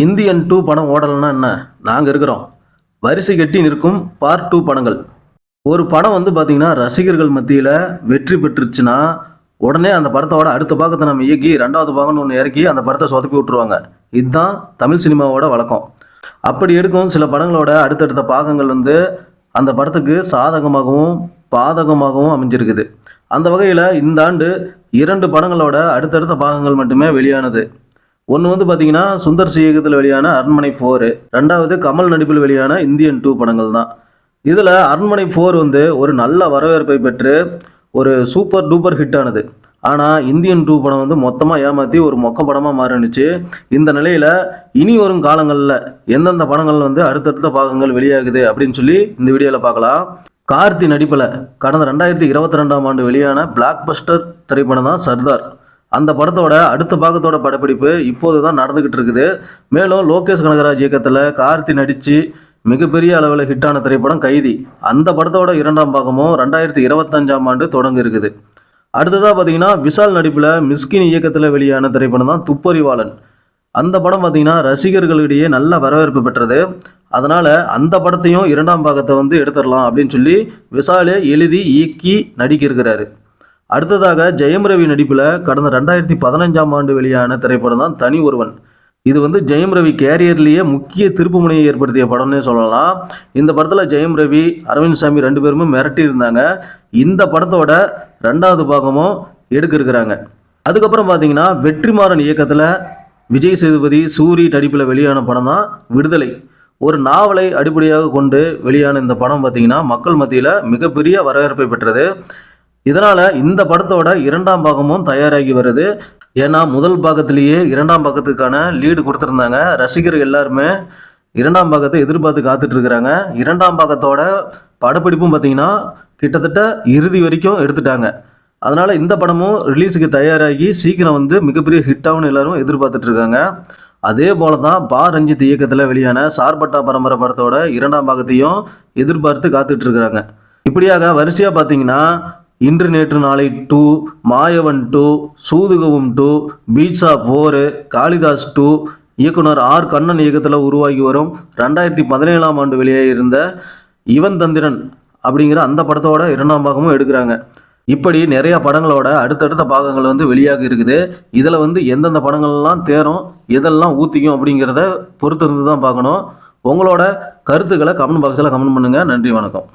Indian two படம் ஓடலைன்னா என்ன? நாங்கள் இருக்கிறோம். வரிசை கட்டி நிற்கும் பார்ட் டூ படங்கள். ஒரு படம் வந்து பார்த்திங்கன்னா ரசிகர்கள் மத்தியில் வெற்றி பெற்றுச்சுன்னா உடனே அந்த படத்தோட அடுத்த பாகத்தை நம்ம இயக்கி ரெண்டாவது பாகம்னு ஒன்று இறக்கி அந்த படத்தை சொதப்பி விட்ருவாங்க இதுதான் தமிழ் சினிமாவோட வழக்கம். அப்படி எடுக்கும் சில படங்களோட அடுத்தடுத்த பாகங்கள் வந்து அந்த படத்துக்கு சாதகமாகவும் பாதகமாகவும் அமைஞ்சிருக்குது. அந்த வகையில் இந்த ஆண்டு இரண்டு படங்களோட அடுத்தடுத்த பாகங்கள் மட்டுமே வெளியானது. ஒன்று வந்து பார்த்தீங்கன்னா சுந்தர் சி இயக்கத்தில் வெளியான அரண்மனை ஃபோரு ரெண்டாவது கமல் நடிப்பில் வெளியான இந்தியன் டூ படங்கள் தான். இதில் அரண்மனை ஃபோர் வந்து ஒரு நல்ல வரவேற்பை பெற்று ஒரு சூப்பர் டூப்பர் ஹிட் ஆனது. ஆனால் இந்தியன் டூ படம் வந்து மொத்தமாக ஏமாற்றி ஒரு மொக்க படமாக மாறினுச்சு. இந்த நிலையில் இனி வரும் காலங்களில் எந்தெந்த படங்கள் வந்து அடுத்தடுத்த பாகங்கள் வெளியாகுது அப்படின்னு சொல்லி இந்த வீடியோவில் பார்க்கலாம் கார்த்தி நடிப்பில் கடந்த ரெண்டாயிரத்தி இருபத்தி ரெண்டாம் ஆண்டு வெளியான பிளாக் பஸ்டர் திரைப்படம் தான் சர்தார். அந்த படத்தோட அடுத்த பாகத்தோட படப்பிடிப்பு இப்போது தான் நடந்துக்கிட்டு இருக்குது மேலும் லோகேஷ் கனகராஜ் இயக்கத்தில் கார்த்தி நடித்து மிகப்பெரிய அளவில் ஹிட்டான திரைப்படம் கைதி. அந்த படத்தோட இரண்டாம் பாகமும் ரெண்டாயிரத்தி இருபத்தஞ்சாம் ஆண்டு தொடங்க இருக்குது அடுத்ததாக பார்த்தீங்கன்னா விஷால் நடிப்பில் மிஸ்கின் இயக்கத்தில் வெளியான திரைப்படம் தான் துப்பறிவாளன். அந்த படம் பார்த்தீங்கன்னா ரசிகர்களிடையே நல்ல வரவேற்பு பெற்றது. அதனால் அந்த படத்தையும் இரண்டாம் பாகத்தை வந்து எடுத்துடலாம் அப்படின்னு சொல்லி விஷாலே எழுதி இயக்கி நடிக்க இருக்கிறாரு அடுத்ததாக ஜெயம் ரவி நடிப்பில் கடந்த ரெண்டாயிரத்தி பதினஞ்சாம் ஆண்டு வெளியான திரைப்படம் தான் தனி ஒருவன். இது வந்து ஜெயம் ரவி கேரியர்லேயே முக்கிய திருப்புமுனையை ஏற்படுத்திய படம்னே சொல்லலாம். இந்த படத்தில் ஜெயம் ரவி அரவிந்த் சாமி ரெண்டு பேருமே மிரட்டி இருந்தாங்க. இந்த படத்தோட ரெண்டாவது பாகமும் எடுக்க இருக்கிறாங்க. அதுக்கப்புறம் பார்த்தீங்கன்னா வெற்றிமாறன் இயக்கத்தில் விஜய் சேதுபதி சூரி நடிப்பில் வெளியான படம் தான் விடுதலை. ஒரு நாவலை அடிப்படையாக கொண்டு வெளியான இந்த படம் பார்த்தீங்கன்னா மக்கள் மத்தியில் மிகப்பெரிய வரவேற்பை பெற்றது. இதனால் இந்த படத்தோட இரண்டாம் பாகமும் தயாராகி வருது. ஏன்னா முதல் பாகத்திலேயே இரண்டாம் பாகத்துக்கான லீடு கொடுத்துருந்தாங்க. ரசிகர்கள் எல்லாருமே இரண்டாம் பாகத்தை எதிர்பார்த்து காத்துட்ருக்குறாங்க இரண்டாம் பாகத்தோட படப்பிடிப்பும் பார்த்தீங்கன்னா கிட்டத்தட்ட இறுதி வரைக்கும் எடுத்துட்டாங்க. அதனால் இந்த படமும் ரிலீஸுக்கு தயாராகி சீக்கிரம் வந்து மிகப்பெரிய ஹிட்டாகவும் எல்லாரும் எதிர்பார்த்துட்ருக்காங்க அதே போல தான் பா. ரஞ்சித் இயக்கத்தில் வெளியான சார்பட்டா பரம்பரை படத்தோட இரண்டாம் பாகத்தையும் எதிர்பார்த்து காத்துட்ருக்குறாங்க இப்படியாக வரிசையாக பார்த்தீங்கன்னா Indru Netru Naalai two Maayavan two Soodhu Kavvum two Pizza bore Kalidas two இயக்குனர் ஆர் கண்ணன் இயக்கத்தில் உருவாகி வரும் ரெண்டாயிரத்தி பதினேழாம் ஆண்டு வெளியாகியிருந்த இவன் தந்திரன் அப்படிங்கிற அந்த படத்தோட இரண்டாம் பாகமும் எடுக்கிறாங்க. இப்படி நிறைய படங்களோட அடுத்தடுத்த பாகங்கள் வந்து வெளியாக இருக்குது. இதில் வந்து எந்தெந்த படங்கள்லாம் தேரும் எதெல்லாம் ஊற்றிக்கும் அப்படிங்கிறத பொறுத்திருந்து தான் பார்க்கணும். உங்களோட கருத்துக்களை கமெண்ட் பாக்ஸில் கமெண்ட் பண்ணுங்கள் நன்றி வணக்கம்.